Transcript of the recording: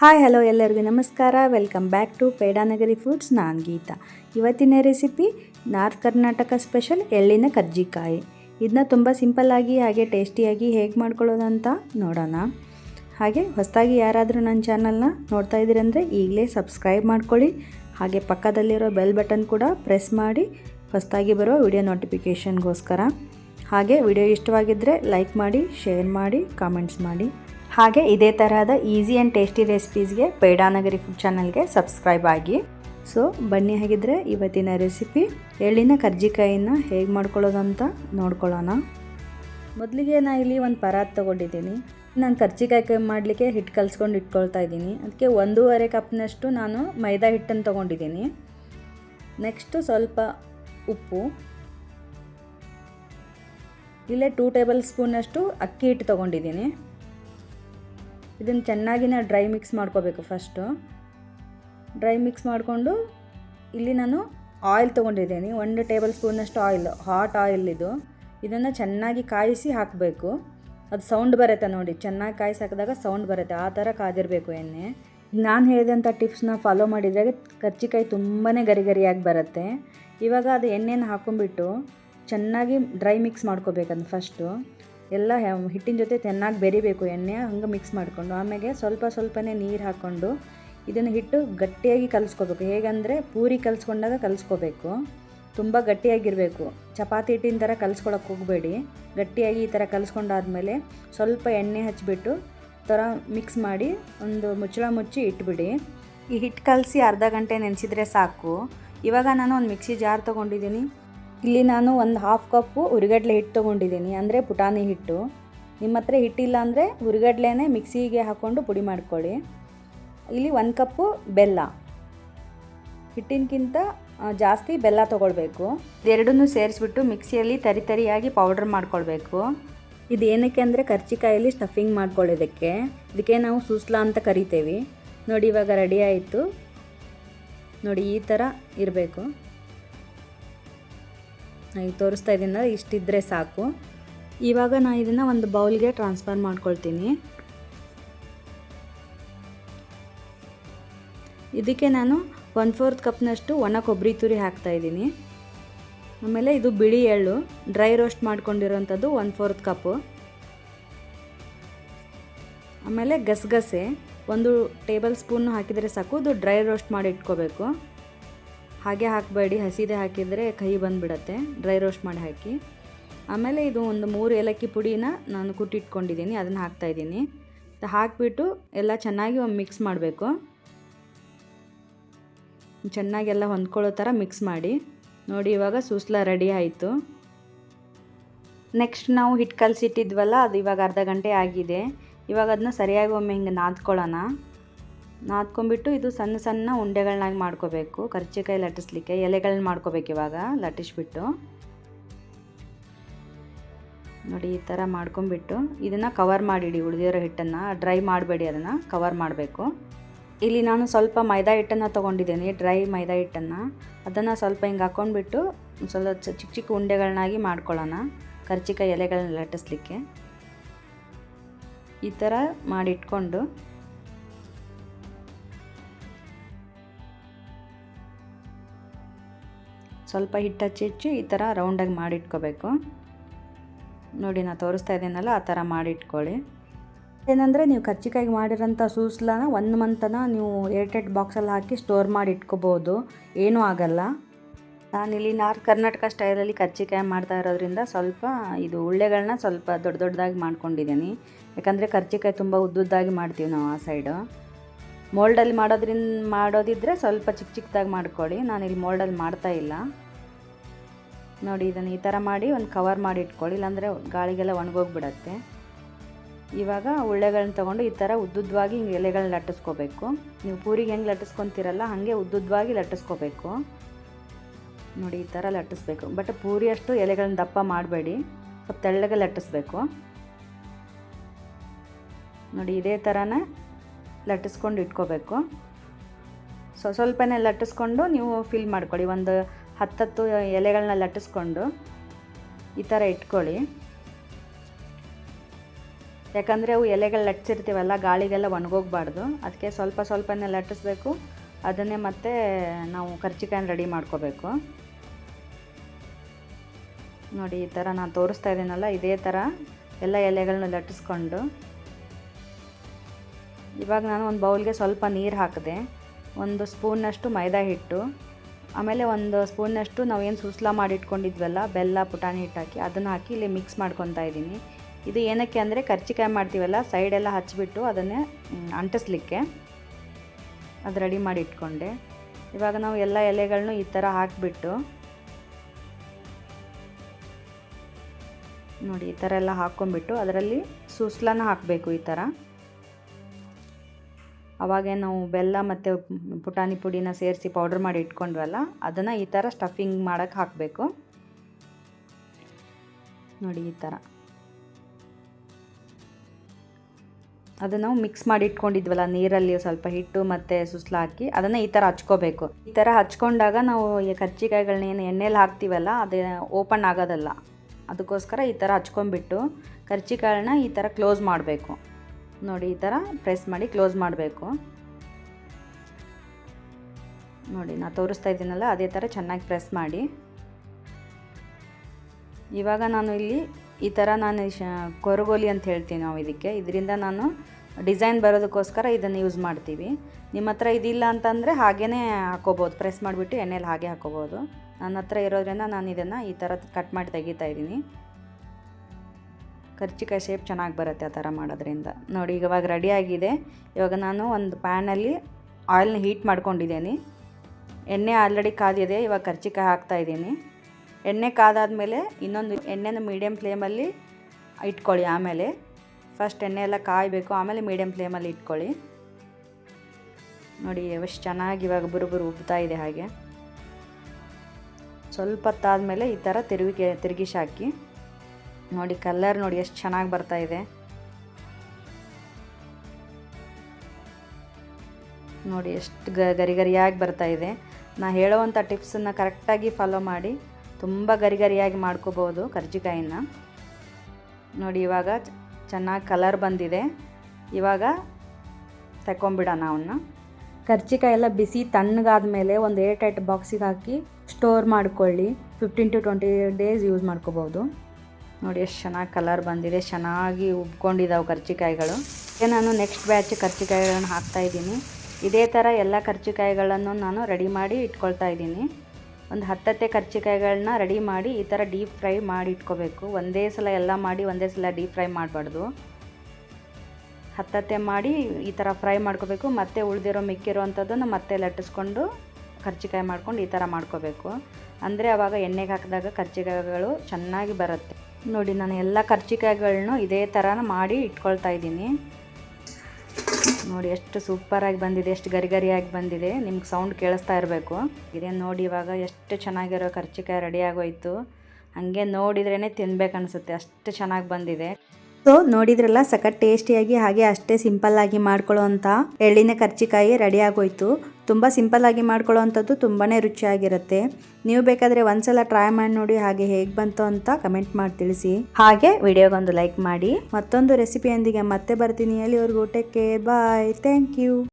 Hi, hello ಎಲ್ಲರಿಗೂ ನಮಸ್ಕಾರ. Welcome back to Pedanagari foods. ನಾನು ಗೀತಾ. ಇವತ್ತಿನ ರೆಸಿಪಿ ನಾರ್ತ್ ಕರ್ನಾಟಕ ಸ್ಪೆಷಲ್ ಎಳ್ಳಿನ ಕರ್ಜಿಕಾಯಿ. ಇದನ್ನ ತುಂಬ ಸಿಂಪಲ್ಲಾಗಿ ಹಾಗೆ ಟೇಸ್ಟಿಯಾಗಿ ಹೇಗೆ ಮಾಡ್ಕೊಳ್ಳೋದು ಅಂತ ನೋಡೋಣ. ಹಾಗೆ ಹೊಸದಾಗಿ ಯಾರಾದರೂ ನನ್ನ ಚಾನಲ್ನ ನೋಡ್ತಾ ಇದ್ದೀರಂದರೆ ಈಗಲೇ ಸಬ್ಸ್ಕ್ರೈಬ್ ಮಾಡ್ಕೊಳ್ಳಿ. ಹಾಗೆ ಪಕ್ಕದಲ್ಲಿರೋ ಬೆಲ್ ಬಟನ್ ಕೂಡ ಪ್ರೆಸ್ ಮಾಡಿ, ಹೊಸದಾಗಿ ಬರೋ ವಿಡಿಯೋ ನೋಟಿಫಿಕೇಷನ್ಗೋಸ್ಕರ. ಹಾಗೆ ವಿಡಿಯೋ ಇಷ್ಟವಾಗಿದ್ದರೆ ಲೈಕ್ ಮಾಡಿ, ಶೇರ್ ಮಾಡಿ, ಕಾಮೆಂಟ್ಸ್ ಮಾಡಿ. ಹಾಗೆ ಇದೇ ತರಹದ ಈಸಿ ಆ್ಯಂಡ್ ಟೇಸ್ಟಿ ರೆಸಿಪೀಸ್ಗೆ ಪೇಡಾನಗರಿ ಫುಡ್ ಚಾನಲ್ಗೆ ಸಬ್ಸ್ಕ್ರೈಬ್ ಆಗಿ. ಸೊ ಬನ್ನಿ ಹಾಗಿದ್ರೆ ಇವತ್ತಿನ ರೆಸಿಪಿ ಎಳ್ಳಿನ ಕರ್ಜಿಕಾಯಿನ ಹೇಗೆ ಮಾಡ್ಕೊಳ್ಳೋದು ಅಂತ ನೋಡ್ಕೊಳ್ಳೋಣ. ಮೊದಲಿಗೆ ನಾನು ಇಲ್ಲಿ ಒಂದು ಪರಾತ್ ತೊಗೊಂಡಿದ್ದೀನಿ. ನಾನು ಕರ್ಜಿಕಾಯಿ ಕೈ, ಮಾಡಲಿಕ್ಕೆ ಹಿಟ್ಟು ಕಲಿಸ್ಕೊಂಡು ಇಟ್ಕೊಳ್ತಾ ಇದ್ದೀನಿ. ಅದಕ್ಕೆ ಒಂದೂವರೆ ಕಪ್ನಷ್ಟು ನಾನು ಮೈದಾ ಹಿಟ್ಟನ್ನು ತೊಗೊಂಡಿದ್ದೀನಿ. ನೆಕ್ಸ್ಟು ಸ್ವಲ್ಪ ಉಪ್ಪು. ಇಲ್ಲೇ ಟೂ ಟೇಬಲ್ ಸ್ಪೂನಷ್ಟು ಅಕ್ಕಿ ಹಿಟ್ಟು ತೊಗೊಂಡಿದ್ದೀನಿ. ಇದನ್ನು ಚೆನ್ನಾಗಿ ನಾನು ಡ್ರೈ ಮಿಕ್ಸ್ ಮಾಡ್ಕೋಬೇಕು ಫಸ್ಟು ಡ್ರೈ ಮಿಕ್ಸ್ ಮಾಡಿಕೊಂಡು ಇಲ್ಲಿ ನಾನು ಆಯಿಲ್ ತೊಗೊಂಡಿದ್ದೀನಿ. ಒಂದು ಟೇಬಲ್ ಸ್ಪೂನಷ್ಟು ಆಯಿಲ್ ಹಾಟ್ ಆಯಿಲ್ ಇದು. ಇದನ್ನು ಚೆನ್ನಾಗಿ ಕಾಯಿಸಿ ಹಾಕಬೇಕು. ಅದು ಸೌಂಡ್ ಬರುತ್ತೆ ನೋಡಿ. ಚೆನ್ನಾಗಿ ಕಾಯಿಸಿ ಹಾಕಿದಾಗ ಸೌಂಡ್ ಬರುತ್ತೆ. ಆ ಥರ ಕಾದಿರಬೇಕು ಎಣ್ಣೆ. ನಾನು ಹೇಳಿದಂಥ ಟಿಪ್ಸ್ನ ಫಾಲೋ ಮಾಡಿದರೆ ಕರ್ಜಿಕಾಯಿ ತುಂಬಾ ಗರಿ ಗರಿಯಾಗಿ ಬರುತ್ತೆ. ಇವಾಗ ಅದು ಎಣ್ಣೆನ ಹಾಕೊಂಡ್ಬಿಟ್ಟು ಚೆನ್ನಾಗಿ ಡ್ರೈ ಮಿಕ್ಸ್ ಮಾಡ್ಕೋಬೇಕಂದು ಫಸ್ಟು ಎಲ್ಲ ಹಿಟ್ಟಿನ ಜೊತೆ ಚೆನ್ನಾಗಿ ಬೆರಿಬೇಕು, ಎಣ್ಣೆ ಹಂಗೆ ಮಿಕ್ಸ್ ಮಾಡಿಕೊಂಡು ಆಮೇಲೆ ಸ್ವಲ್ಪ ಸ್ವಲ್ಪನೇ ನೀರು ಹಾಕ್ಕೊಂಡು ಇದನ್ನು ಹಿಟ್ಟು ಗಟ್ಟಿಯಾಗಿ ಕಲಿಸ್ಕೋಬೇಕು. ಹೇಗಂದರೆ ಪೂರಿ ಕಲಿಸ್ಕೊಂಡಾಗ ಕಲಿಸ್ಕೋಬೇಕು. ತುಂಬ ಗಟ್ಟಿಯಾಗಿರಬೇಕು. ಚಪಾತಿ ಹಿಟ್ಟಿನ ಥರ ಕಲಿಸ್ಕೊಳಕ್ಕೆ ಹೋಗಬೇಡಿ. ಗಟ್ಟಿಯಾಗಿ ಈ ಥರ ಕಲಿಸ್ಕೊಂಡಾದ್ಮೇಲೆ ಸ್ವಲ್ಪ ಎಣ್ಣೆ ಹಚ್ಚಿಬಿಟ್ಟು ಥರ ಮಿಕ್ಸ್ ಮಾಡಿ ಒಂದು ಮುಚ್ಚಳ ಮುಚ್ಚಿ ಇಟ್ಬಿಡಿ. ಈ ಹಿಟ್ಟು ಕಲಸಿ ಅರ್ಧ ಗಂಟೆ ನೆನೆಸಿದ್ರೆ ಸಾಕು. ಇವಾಗ ನಾನು ಒಂದು ಮಿಕ್ಸಿ ಜಾರ್ ತೊಗೊಂಡಿದ್ದೀನಿ ಇಲ್ಲಿ ನಾನು ಒಂದು ಹಾಫ್ ಕಪ್ಪು ಹುರಿಗಡ್ಲೆ ಹಿಟ್ಟು ತೊಗೊಂಡಿದ್ದೀನಿ. ಅಂದರೆ ಪುಟಾಣಿ ಹಿಟ್ಟು. ನಿಮ್ಮ ಹತ್ರ ಹಿಟ್ಟಿಲ್ಲ ಅಂದರೆ ಹುರಿಗಡ್ಲೆನೇ ಮಿಕ್ಸಿಗೆ ಹಾಕ್ಕೊಂಡು ಪುಡಿ ಮಾಡ್ಕೊಳ್ಳಿ. ಇಲ್ಲಿ ಒಂದು ಕಪ್ಪು ಬೆಲ್ಲ. ಹಿಟ್ಟಿನಕ್ಕಿಂತ ಜಾಸ್ತಿ ಬೆಲ್ಲ ತೊಗೊಳ್ಬೇಕು. ಎರಡನ್ನೂ ಸೇರಿಸ್ಬಿಟ್ಟು ಮಿಕ್ಸಿಯಲ್ಲಿ ತರಿ ತರಿಯಾಗಿ ಪೌಡ್ರ್ ಮಾಡ್ಕೊಳ್ಬೇಕು. ಇದು ಏನಕ್ಕೆ ಅಂದರೆ ಕರ್ಚಿಕಾಯಲ್ಲಿ ಸ್ಟಫಿಂಗ್ ಮಾಡ್ಕೊಳ್ಳೋದಕ್ಕೆ. ಇದಕ್ಕೆ ನಾವು ಸೂಸ್ಲಾ ಅಂತ ಕರಿತೇವೆ. ನೋಡಿ ಇವಾಗ ರೆಡಿ ಆಯಿತು. ನೋಡಿ ಈ ಥರ ಇರಬೇಕು. ಈಗ ತೋರಿಸ್ತಾ ಅಂದರೆ ಇಷ್ಟಿದ್ರೆ ಸಾಕು. ಇವಾಗ ನಾನು ಇದನ್ನು ಒಂದು ಬೌಲ್ಗೆ ಟ್ರಾನ್ಸ್ಫರ್ ಮಾಡ್ಕೊಳ್ತೀನಿ. ಇದಕ್ಕೆ ನಾನು ಒನ್ ಫೋರ್ತ್ ಕಪ್ನಷ್ಟು ಒಣ ಕೊಬ್ಬರಿ ತುರಿ ಹಾಕ್ತಾಯಿದ್ದೀನಿ ಆಮೇಲೆ ಇದು ಬಿಳಿ ಎಳ್ಳು ಡ್ರೈ ರೋಸ್ಟ್ ಮಾಡ್ಕೊಂಡಿರೋಂಥದ್ದು ಒನ್ ಫೋರ್ತ್ ಕಪ್ಪು ಆಮೇಲೆ ಗಸಗಸೆ, ಒಂದು ಟೇಬಲ್ ಸ್ಪೂನ್ ಹಾಕಿದರೆ ಸಾಕು, ಅದು ಡ್ರೈ ರೋಸ್ಟ್ ಮಾಡಿ ಇಟ್ಕೋಬೇಕು. ಹಾಗೆ ಹಾಕಬೇಡಿ, ಹಸಿದೆ ಹಾಕಿದರೆ ಕಹಿ ಬಂದುಬಿಡತ್ತೆ. ಡ್ರೈ ರೋಸ್ಟ್ ಮಾಡಿ ಹಾಕಿ. ಆಮೇಲೆ ಇದು ಒಂದು ಮೂರು ಏಲಕ್ಕಿ ಪುಡಿನ ನಾನು ಕುಟ್ಟಿಟ್ಕೊಂಡಿದ್ದೀನಿ, ಅದನ್ನು ಹಾಕ್ತಾಯಿದ್ದೀನಿ ಹಾಕಿಬಿಟ್ಟು ಎಲ್ಲ ಚೆನ್ನಾಗಿ ಒಂದು ಮಿಕ್ಸ್ ಮಾಡಬೇಕು. ಚೆನ್ನಾಗೆಲ್ಲ ಹೊಂದ್ಕೊಳ್ಳೋ ಥರ ಮಿಕ್ಸ್ ಮಾಡಿ. ನೋಡಿ, ಇವಾಗ ಸೂಸ್ಲ ರೆಡಿ ಆಯಿತು. ನೆಕ್ಸ್ಟ್ ನಾವು ಹಿಟ್ಟು ಕಲಸಿಟ್ಟಿದ್ವಲ್ಲ, ಅದು ಇವಾಗ ಅರ್ಧ ಗಂಟೆ ಆಗಿದೆ. ಇವಾಗ ಅದನ್ನ ಸರಿಯಾಗಿ ಒಮ್ಮೆ ಹಿಂಗೆ ನಾದ್ಕೊಳ್ಳೋಣ. ನಾದ್ಕೊಂಬಿಟ್ಟು ಇದು ಸಣ್ಣ ಸಣ್ಣ ಉಂಡೆಗಳನ್ನಾಗಿ ಮಾಡ್ಕೋಬೇಕು. ಕರ್ಚಿಕಾಯಿ ಲಟ್ಟಿಸ್ಲಿಕ್ಕೆ ಎಲೆಗಳನ್ನ ಮಾಡ್ಕೋಬೇಕು ಇವಾಗ, ಲಟ್ಟಿಸ್ಬಿಟ್ಟು. ನೋಡಿ, ಈ ಥರ ಮಾಡ್ಕೊಂಬಿಟ್ಟು ಇದನ್ನು ಕವರ್ ಮಾಡಿಡಿ ಉಳಿದಿರೋ ಹಿಟ್ಟನ್ನು. ಡ್ರೈ ಮಾಡಬೇಡಿ ಅದನ್ನು ಕವರ್ ಮಾಡಬೇಕು. ಇಲ್ಲಿ ನಾನು ಸ್ವಲ್ಪ ಮೈದಾ ಹಿಟ್ಟನ್ನು ತೊಗೊಂಡಿದ್ದೀನಿ ಡ್ರೈ ಮೈದಾ ಹಿಟ್ಟನ್ನು. ಅದನ್ನು ಸ್ವಲ್ಪ ಹಿಂಗೆ ಹಾಕ್ಕೊಂಡ್ಬಿಟ್ಟು ಸ್ವಲ್ಪ ಚಿಕ್ಕ ಚಿಕ್ಕ ಉಂಡೆಗಳನ್ನಾಗಿ ಮಾಡ್ಕೊಳ್ಳೋಣ, ಕರ್ಚಿಕಾಯಿ ಎಲೆಗಳನ್ನ ಲಟ್ಟಿಸ್ಲಿಕ್ಕೆ. ಈ ಥರ ಮಾಡಿಟ್ಕೊಂಡು ಸ್ವಲ್ಪ ಹಿಟ್ಟು ಹಚ್ಚಿ ಹಚ್ಚಿ ಈ ಥರ ರೌಂಡಾಗಿ ಮಾಡಿಟ್ಕೋಬೇಕು. ನೋಡಿ ನಾನು ತೋರಿಸ್ತಾ ಇದ್ದೀನಲ್ಲ, ಆ ಥರ ಮಾಡಿಟ್ಕೊಳ್ಳಿ. ಏನಂದರೆ, ನೀವು ಕರ್ಚಿಕಾಯಿಗೆ ಮಾಡಿರೋಂಥ ಸೂಸ್ಲನ ಒನ್ ಮಂತನ ನೀವು ಏರ್ಟೆಡ್ ಬಾಕ್ಸಲ್ಲಿ ಹಾಕಿ ಸ್ಟೋರ್ ಮಾಡಿ ಇಟ್ಕೋಬೋದು ಏನೂ ಆಗಲ್ಲ. ನಾನಿಲ್ಲಿ ನಾರ್ತ್ ಕರ್ನಾಟಕ ಸ್ಟೈಲಲ್ಲಿ ಕರ್ಚಿಕಾಯಿ ಮಾಡ್ತಾ ಇರೋದ್ರಿಂದ ಸ್ವಲ್ಪ ಇದು ಉಳ್ಳೆಗಳನ್ನ ಸ್ವಲ್ಪ ದೊಡ್ಡ ದೊಡ್ಡದಾಗಿ ಮಾಡ್ಕೊಂಡಿದ್ದೀನಿ. ಯಾಕಂದರೆ, ಕರ್ಚಿಕಾಯಿ ತುಂಬ ಉದ್ದುದ್ದಾಗಿ ಮಾಡ್ತೀವಿ ನಾವು ಆ ಸೈಡು ಮೋಲ್ಡಲ್ಲಿ ಮಾಡೋದ್ರಿಂದ ಮಾಡೋದಿದ್ದರೆ ಸ್ವಲ್ಪ ಚಿಕ್ಕ ಚಿಕ್ಕದಾಗಿ ಮಾಡ್ಕೊಳ್ಳಿ. ನಾನಿಲ್ಲಿ ಮೋಲ್ಡಲ್ಲಿ ಮಾಡ್ತಾ ಇಲ್ಲ. ನೋಡಿ, ಇದನ್ನು ಈ ಥರ ಮಾಡಿ ಒಂದು ಕವರ್ ಮಾಡಿ ಇಟ್ಕೊಳ್ಳಿ. ಇಲ್ಲಾಂದರೆ ಗಾಳಿಗೆಲ್ಲ ಒಣಗೋಗ್ಬಿಡತ್ತೆ. ಇವಾಗ ಉಳ್ಳೆಗಳನ್ನ ತೊಗೊಂಡು ಈ ಥರ ಉದ್ದುದ್ದವಾಗಿ ಹಿಂಗೆ ಎಲೆಗಳನ್ನ ಲಟ್ಟಿಸ್ಕೋಬೇಕು. ನೀವು ಪೂರಿಗೆ ಹೆಂಗೆ ಲಟ್ಟಿಸ್ಕೊತೀರಲ್ಲ, ಹಾಗೆ ಉದ್ದುದ್ದವಾಗಿ ಲಟ್ಟಿಸ್ಕೋಬೇಕು. ನೋಡಿ, ಈ ಥರ ಲಟ್ಟಿಸ್ಬೇಕು. ಬಟ್ ಪೂರಿ ಅಷ್ಟು ಎಲೆಗಳನ್ನ ದಪ್ಪ ಮಾಡಬೇಡಿ. ಸ್ವಲ್ಪ ತೆಳ್ಳಗೆ ಲಟ್ಟಿಸ್ಬೇಕು. ನೋಡಿ, ಇದೇ ಥರನೇ ಲಟ್ಟಿಸ್ಕೊಂಡು ಇಟ್ಕೋಬೇಕು. ಸೊ, ಸ್ವಲ್ಪನೇ ಲಟ್ಟಿಸ್ಕೊಂಡು ನೀವು ಫಿಲ್ ಮಾಡ್ಕೊಳ್ಳಿ. ಒಂದು ಹತ್ತತ್ತು ಎಲೆಗಳನ್ನ ಲಟ್ಟಿಸ್ಕೊಂಡು ಈ ಥರ ಇಟ್ಕೊಳ್ಳಿ. ಯಾಕಂದರೆ ಅವು ಎಲೆಗಳು ಲಟ್ಟಿಸಿರ್ತೀವಲ್ಲ ಗಾಳಿಗೆಲ್ಲ ಒಣಗೋಗ್ಬಾರ್ದು. ಅದಕ್ಕೆ ಸ್ವಲ್ಪ ಸ್ವಲ್ಪನೇ ಲಟ್ಟಿಸ್ಬೇಕು. ಅದನ್ನೇ ಮತ್ತೆ ನಾವು ಕರ್ಚಿಕಾಯನ್ನು ರೆಡಿ ಮಾಡ್ಕೋಬೇಕು. ನೋಡಿ, ಈ ಥರ ನಾನು ತೋರಿಸ್ತಾ ಇದ್ದೀನಲ್ಲ, ಇದೇ ಥರ ಎಲ್ಲ ಎಲೆಗಳನ್ನ ಲಟ್ಟಿಸ್ಕೊಂಡು. ಇವಾಗ ನಾನು ಒಂದು ಬೌಲ್ಗೆ ಸ್ವಲ್ಪ ನೀರು ಹಾಕಿದೆ. ಒಂದು ಸ್ಪೂನಷ್ಟು ಮೈದಾ ಹಿಟ್ಟು. ಆಮೇಲೆ ಒಂದು ಸ್ಪೂನ್ನಷ್ಟು ಏನು ಸುಸ್ಲಾ ಮಾಡಿಟ್ಕೊಂಡಿದ್ವಲ್ಲ, ಬೆಲ್ಲ, ಪುಟಾಣಿ ಹಿಟ್ಟು ಹಾಕಿ ಅದನ್ನು ಹಾಕಿ ಇಲ್ಲಿ ಮಿಕ್ಸ್ ಮಾಡ್ಕೊತಾ ಇದ್ದೀನಿ. ಇದು ಏನಕ್ಕೆ ಅಂದರೆ ಕರ್ಚಿಕಾಯಿ ಮಾಡ್ತೀವಲ್ಲ ಸೈಡೆಲ್ಲ ಹಚ್ಚಿಬಿಟ್ಟು ಅದನ್ನೇ ಅಂಟಿಸ್ಲಿಕ್ಕೆ ಅದು ರೆಡಿ ಮಾಡಿ ಇಟ್ಕೊಂಡೆ ಇವಾಗ ನಾವು ಎಲ್ಲ ಎಲೆಗಳನ್ನೂ ಈ ಥರ ಹಾಕಿಬಿಟ್ಟು ನೋಡಿ, ಈ ಥರ ಎಲ್ಲ ಹಾಕ್ಕೊಂಬಿಟ್ಟು ಅದರಲ್ಲಿ ಸುಸ್ಲಾನ ಹಾಕಬೇಕು ಈ ಥರ ಅವಾಗೆ ನಾವು ಬೆಲ್ಲ ಮತ್ತು ಪುಟಾಣಿ ಪುಡಿನ ಸೇರಿಸಿ ಪೌಡ್ರ್ ಮಾಡಿ ಇಟ್ಕೊಂಡ್ವಲ್ಲ, ಅದನ್ನು ಈ ಥರ ಸ್ಟಫಿಂಗ್ ಮಾಡೋಕ್ಕೆ ಹಾಕಬೇಕು. ನೋಡಿ ಈ ಥರ ಅದು ನಾವು ಮಿಕ್ಸ್ ಮಾಡಿ ಇಟ್ಕೊಂಡಿದ್ವಲ್ಲ, ನೀರಲ್ಲಿ ಸ್ವಲ್ಪ ಹಿಟ್ಟು ಮತ್ತು ಸುಸ್ಲು ಹಾಕಿ ಅದನ್ನು ಈ ಥರ ಹಚ್ಕೋಬೇಕು. ಈ ಥರ ಹಚ್ಕೊಂಡಾಗ ನಾವು ಈ ಕರ್ಜಿಕಾಯಿಗಳನ್ನ ಏನು ಎಣ್ಣೆಲಿ ಹಾಕ್ತೀವಲ್ಲ, ಅದು ಓಪನ್ ಆಗೋದಲ್ಲ. ಅದಕ್ಕೋಸ್ಕರ ಈ ಥರ ಹಚ್ಕೊಂಡ್ಬಿಟ್ಟು ಕರ್ಚಿಕಾಳನ್ನ ಈ ಥರ ಕ್ಲೋಸ್ ಮಾಡಬೇಕು. ನೋಡಿ, ಈ ಥರ ಪ್ರೆಸ್ ಮಾಡಿ ಕ್ಲೋಸ್ ಮಾಡಬೇಕು. ನೋಡಿ ನಾನು ತೋರಿಸ್ತಾ ಇದ್ದೀನಲ್ಲ, ಅದೇ ಥರ ಚೆನ್ನಾಗಿ ಪ್ರೆಸ್ ಮಾಡಿ. ಇವಾಗ ನಾನು ಇಲ್ಲಿ ಈ ಥರ ನಾನು ಕೊರಗೋಲಿ ಅಂತ ಹೇಳ್ತೀವಿ ನಾವು ಇದಕ್ಕೆ. ಇದರಿಂದ ನಾನು ಡಿಸೈನ್ ಬರೋದಕ್ಕೋಸ್ಕರ ಇದನ್ನು ಯೂಸ್ ಮಾಡ್ತೀವಿ. ನಿಮ್ಮ ಹತ್ರ ಇದಿಲ್ಲ ಅಂತಂದರೆ ಹಾಗೇ ಹಾಕೋಬೋದು. ಪ್ರೆಸ್ ಮಾಡಿಬಿಟ್ಟು ಎಣ್ಣೆಲಿ ಹಾಗೆ ಹಾಕೋಬೋದು. ನನ್ನ ಹತ್ರ ಇರೋದ್ರಿಂದ ನಾನು ಇದನ್ನು ಈ ಥರ ಕಟ್ ಮಾಡಿ ತೆಗಿತಾ ಇದ್ದೀನಿ. ಕರ್ಚಿಕಾಯಿ ಶೇಪ್ ಚೆನ್ನಾಗಿ ಬರುತ್ತೆ ಆ ಥರ ಮಾಡೋದ್ರಿಂದ. ನೋಡಿ ಈಗ ಇವಾಗ ರೆಡಿ ಆಗಿದೆ. ಇವಾಗ ನಾನು ಒಂದು ಪ್ಯಾನಲ್ಲಿ ಆಯಿಲ್ನ ಹೀಟ್ ಮಾಡ್ಕೊಂಡಿದ್ದೀನಿ. ಎಣ್ಣೆ ಆಲ್ರೆಡಿ ಕಾದಿದೆ, ಇವಾಗ ಕರ್ಚಿಕಾಯಿ ಹಾಕ್ತಾ ಇದ್ದೀನಿ. ಎಣ್ಣೆ ಕಾದಾದಮೇಲೆ ಇನ್ನೊಂದು ಎಣ್ಣೆನ ಮೀಡಿಯಮ್ ಫ್ಲೇಮಲ್ಲಿ ಇಟ್ಕೊಳ್ಳಿ ಆಮೇಲೆ. ಫಸ್ಟ್ ಎಣ್ಣೆ ಎಲ್ಲ ಕಾಯಬೇಕು, ಆಮೇಲೆ ಮೀಡಿಯಮ್ ಫ್ಲೇಮಲ್ಲಿ ಇಟ್ಕೊಳ್ಳಿ. ನೋಡಿ ಎಷ್ಟು ಚೆನ್ನಾಗಿ ಇವಾಗ ಬುರುಬುರು ಉಬ್ತಾ ಇದೆ ಹಾಗೆ. ಸ್ವಲ್ಪ ಹೊತ್ತಾದಮೇಲೆ ಈ ಥರ ತಿರುಗಿ ತಿರುಗಿಸಿ ಹಾಕಿ. ನೋಡಿ ಕಲರ್ ನೋಡಿ ಎಷ್ಟು ಚೆನ್ನಾಗಿ ಬರ್ತಾ ಇದೆ. ನೋಡಿ, ಎಷ್ಟು ಗ ಗರಿ ಗರಿಯಾಗಿ ಬರ್ತಾ ಇದೆ. ನಾ ಹೇಳೋವಂಥ ಟಿಪ್ಸನ್ನು ಕರೆಕ್ಟಾಗಿ ಫಾಲೋ ಮಾಡಿ, ತುಂಬ ಗರಿಗರಿಯಾಗಿ ಮಾಡ್ಕೋಬೋದು ಕರ್ಜಿಕಾಯಿನ. ನೋಡಿ, ಇವಾಗ ಚೆನ್ನಾಗಿ ಕಲರ್ ಬಂದಿದೆ. ಇವಾಗ ತಗೊಂಬಿಡೋಣ ಅವನ್ನ ಕರ್ಜಿಕಾಯಿ ಎಲ್ಲ ಬಿಸಿ ತಣ್ಣಗಾದ್ಮೇಲೆ ಒಂದು ಏರ್ ಟೈಟ್ ಬಾಕ್ಸಿಗೆ ಹಾಕಿ ಸ್ಟೋರ್ ಮಾಡ್ಕೊಳ್ಳಿ. Fifteen to twenty days use ಮಾಡ್ಕೋಬೋದು ನೋಡಿ ಎಷ್ಟು ಚೆನ್ನಾಗಿ ಕಲರ್ ಬಂದಿದೆ. ಚೆನ್ನಾಗಿ ಉಬ್ಕೊಂಡಿದ್ದಾವೆ ಕರ್ಚಿಕಾಯಿಗಳು. ಈಗ ನಾನು ನೆಕ್ಸ್ಟ್ ಬ್ಯಾಚ್ ಕರ್ಜಿಕಾಯಿಗಳನ್ನು ಹಾಕ್ತಾ ಇದ್ದೀನಿ. ಇದೇ ಥರ ಎಲ್ಲ ಕರ್ಚಿಕಾಯಿಗಳನ್ನು ನಾನು ರೆಡಿ ಮಾಡಿ ಇಟ್ಕೊಳ್ತಾ ಇದ್ದೀನಿ. ಒಂದು ಹತ್ತತ್ತೆ ಕರ್ಚಿಕಾಯಿಗಳನ್ನ ರೆಡಿ ಮಾಡಿ ಈ ಥರ ಡೀಪ್ ಫ್ರೈ ಮಾಡಿ ಇಟ್ಕೋಬೇಕು. ಒಂದೇ ಸಲ ಎಲ್ಲ ಮಾಡಿ ಒಂದೇ ಸಲ ಡೀಪ್ ಫ್ರೈ ಮಾಡಬಾರ್ದು. ಹತ್ತತ್ತೆ ಮಾಡಿ ಈ ಥರ ಫ್ರೈ ಮಾಡ್ಕೋಬೇಕು. ಮತ್ತೆ ಉಳಿದಿರೋ ಮಿಕ್ಕಿರೋ ಅಂಥದ್ದನ್ನು ಮತ್ತೆ ಲಟ್ಟಿಸ್ಕೊಂಡು ಕರ್ಚಿಕಾಯಿ ಮಾಡ್ಕೊಂಡು ಈ ಥರ ಮಾಡ್ಕೋಬೇಕು. ಅಂದರೆ ಆವಾಗ ಎಣ್ಣೆಗೆ ಹಾಕಿದಾಗ ಕರ್ಚಿಕಾಯಿಗಳು ಚೆನ್ನಾಗಿ ಬರುತ್ತೆ. ನೋಡಿ, ನಾನು ಎಲ್ಲ ಕರ್ಚಿಕಾಯಿಗಳನ್ನೂ ಇದೇ ಥರ ಮಾಡಿ ಇಟ್ಕೊಳ್ತಾ ಇದ್ದೀನಿ. ನೋಡಿ, ಎಷ್ಟು ಸೂಪರಾಗಿ ಬಂದಿದೆ, ಎಷ್ಟು ಗರಿ ಗರಿಯಾಗಿ ಬಂದಿದೆ. ನಿಮ್ಗೆ ಸೌಂಡ್ ಕೇಳಿಸ್ತಾ ಇರಬೇಕು. ಇದೇನು ನೋಡಿ, ಇವಾಗ ಎಷ್ಟು ಚೆನ್ನಾಗಿರೋ ಕರ್ಜಿಕಾಯಿ ರೆಡಿ ಆಗೋಯ್ತು. ಹಾಗೆ ನೋಡಿದ್ರೇ ತಿನ್ಬೇಕು ಅನಿಸುತ್ತೆ ಅಷ್ಟು ಚೆನ್ನಾಗಿ ಬಂದಿದೆ. ಸೊ ನೋಡಿದ್ರಲ್ಲ, ಸಖತ್ ಟೇಸ್ಟಿಯಾಗಿ ಹಾಗೆ ಅಷ್ಟೇ ಸಿಂಪಲ್ ಆಗಿ ಮಾಡ್ಕೊಳ್ಳೋವಂಥ ಎಳ್ಳಿನ ಕರ್ಚಿಕಾಯಿ ರೆಡಿ ಆಗೋಯ್ತು. ತುಂಬ ಸಿಂಪಲ್ ಆಗಿ ಮಾಡ್ಕೊಳ್ಳೋವಂಥದ್ದು ತುಂಬಾ ರುಚಿಯಾಗಿರುತ್ತೆ. ನೀವು ಬೇಕಾದರೆ ಒಂದ್ಸಲ ಟ್ರೈ ಮಾಡಿ ನೋಡಿ ಹಾಗೆ ಹೇಗೆ ಬಂತು ಅಂತ ಕಮೆಂಟ್ ಮಾಡಿ ತಿಳಿಸಿ. ಹಾಗೆ ವಿಡಿಯೋಗೊಂದು ಲೈಕ್ ಮಾಡಿ. ಮತ್ತೊಂದು ರೆಸಿಪಿಯೊಂದಿಗೆ ಮತ್ತೆ ಬರ್ತೀನಿ. ಅಲ್ಲಿವರೆಗೂ take care. Bye. Thank you.